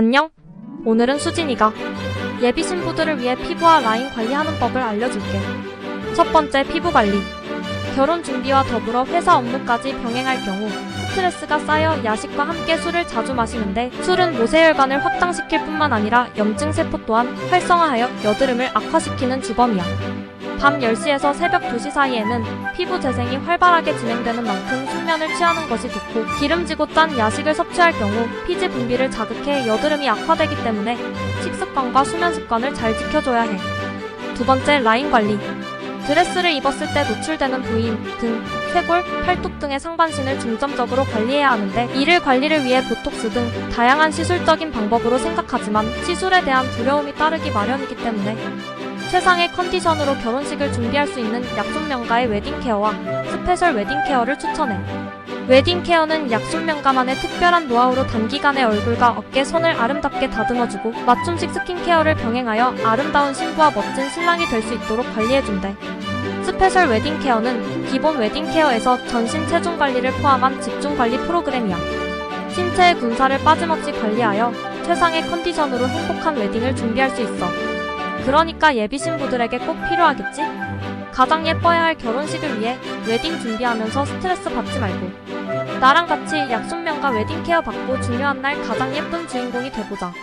안녕. 오늘은 수진이가 예비 신부들을 위해 피부와 라인 관리하는 법을 알려줄게. 첫 번째 피부 관리. 결혼 준비와 더불어 회사 업무까지 병행할 경우 스트레스가 쌓여 야식과 함께 술을 자주 마시는데 술은 모세혈관을 확장시킬 뿐만 아니라 염증 세포 또한 활성화하여 여드름을 악화시키는 주범이야. 밤 10시에서 새벽 2시 사이에는 피부 재생이 활발하게 진행되는 만큼 숙면을 취하는 것이 좋고 기름지고 짠 야식을 섭취할 경우 피지 분비를 자극해 여드름이 악화되기 때문에 식습관과 수면 습관을 잘 지켜줘야 해. 두 번째 라인 관리. 드레스를 입었을 때 노출되는 부위인 등, 쇄골, 팔뚝 등의 상반신을 중점적으로 관리해야 하는데 이를 관리를 위해 보톡스 등 다양한 시술적인 방법으로 생각하지만 시술에 대한 두려움이 따르기 마련이기 때문에 최상의 컨디션으로 결혼식을 준비할 수 있는 약손명가의 웨딩케어와 스페셜 웨딩케어를 추천해. 웨딩케어는 약손명가만의 특별한 노하우로 단기간에 얼굴과 어깨 선을 아름답게 다듬어주고 맞춤식 스킨케어를 병행하여 아름다운 신부와 멋진 신랑이 될 수 있도록 관리해준대. 스페셜 웨딩 케어는 기본 웨딩 케어에서 전신 체중 관리를 포함한 집중 관리 프로그램이야. 신체의 군사를 빠짐없이 관리하여 최상의 컨디션으로 행복한 웨딩을 준비할 수 있어. 그러니까 예비 신부들에게 꼭 필요하겠지? 가장 예뻐야 할 결혼식을 위해 웨딩 준비하면서 스트레스 받지 말고 나랑 같이 약손명과 웨딩 케어 받고 중요한 날 가장 예쁜 주인공이 돼보자.